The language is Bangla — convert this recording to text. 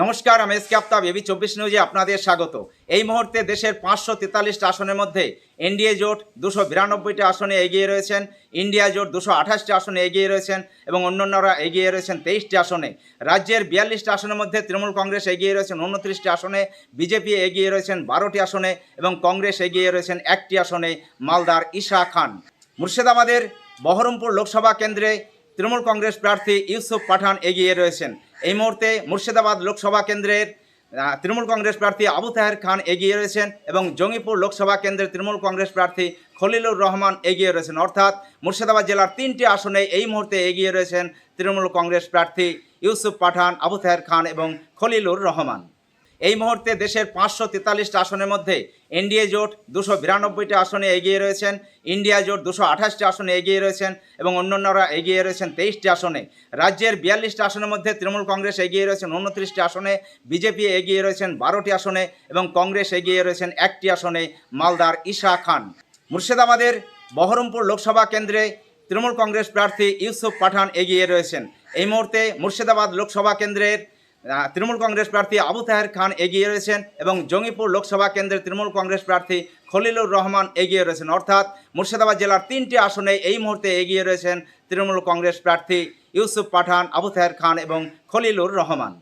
নমস্কার, আমি এসকে আফতাব এবি চব্বিশ নিউজে আপনাদের স্বাগত। এই মুহূর্তে দেশের পাঁচশো তেতাল্লিশটা আসনের মধ্যে এনডিএ জোট দুশো বিরানব্বইটি আসনে এগিয়ে রয়েছেন, ইন্ডিয়া জোট দুশো আঠাশটি আসনে এগিয়ে রয়েছেন এবং অন্যান্যরা এগিয়ে রয়েছেন তেইশটি আসনে। রাজ্যের বিয়াল্লিশটি আসনের মধ্যে তৃণমূল কংগ্রেস এগিয়ে রয়েছেন উনত্রিশটি আসনে, বিজেপি এগিয়ে রয়েছেন বারোটি আসনে এবং কংগ্রেস এগিয়ে রয়েছেন একটি আসনে মালদার ঈশা খান। মুর্শিদাবাদের বহরমপুর লোকসভা কেন্দ্রে তৃণমূল কংগ্রেস প্রার্থী ইউসুফ পাঠান এগিয়ে রয়েছেন। এই মুহূর্তে মুর্শিদাবাদ লোকসভা কেন্দ্রের তৃণমূল কংগ্রেস প্রার্থী আবু তাহের খান এগিয়ে রয়েছেন এবং জঙ্গিপুর লোকসভা কেন্দ্রের তৃণমূল কংগ্রেস প্রার্থী খলিলুর রহমান এগিয়ে রয়েছেন। অর্থাৎ মুর্শিদাবাদ জেলার তিনটি আসনে এই মুহূর্তে এগিয়ে রয়েছেন তৃণমূল কংগ্রেস প্রার্থী ইউসুফ পাঠান, আবু তাহের খান এবং খলিলুর রহমান। এই মুহূর্তে দেশের পাঁচশো তেতাল্লিশটা আসনের মধ্যে এনডিএ জোট দুশো বিরানব্বইটি আসনে এগিয়ে রয়েছেন, ইন্ডিয়া জোট দুশো আঠাশটি আসনে এগিয়ে রয়েছেন এবং অন্যান্যরা এগিয়ে রয়েছেন তেইশটি আসনে। রাজ্যের বিয়াল্লিশটি আসনের মধ্যে তৃণমূল কংগ্রেস এগিয়ে রয়েছেন উনত্রিশটি আসনে, বিজেপি এগিয়ে রয়েছেন বারোটি আসনে এবং কংগ্রেস এগিয়ে রয়েছেন একটি আসনে মালদার ঈশা খান। মুর্শিদাবাদের বহরমপুর লোকসভা কেন্দ্রে তৃণমূল কংগ্রেস প্রার্থী ইউসুফ পাঠান এগিয়ে রয়েছেন। এই মুহূর্তে মুর্শিদাবাদ লোকসভা কেন্দ্রের তৃণমূল কংগ্রেস প্রার্থী আবু তাহের খান এগিয়ে রয়েছেন এবং জঙ্গিপুর লোকসভা কেন্দ্রের তৃণমূল কংগ্রেস প্রার্থী খলিলুর রহমান এগিয়ে রয়েছেন। অর্থাৎ মুর্শিদাবাদ জেলার তিনটি আসনে এই মুহূর্তে এগিয়ে রয়েছেন তৃণমূল কংগ্রেস প্রার্থী ইউসুফ পাঠান, আবু তাহের খান এবং খলিলুর রহমান।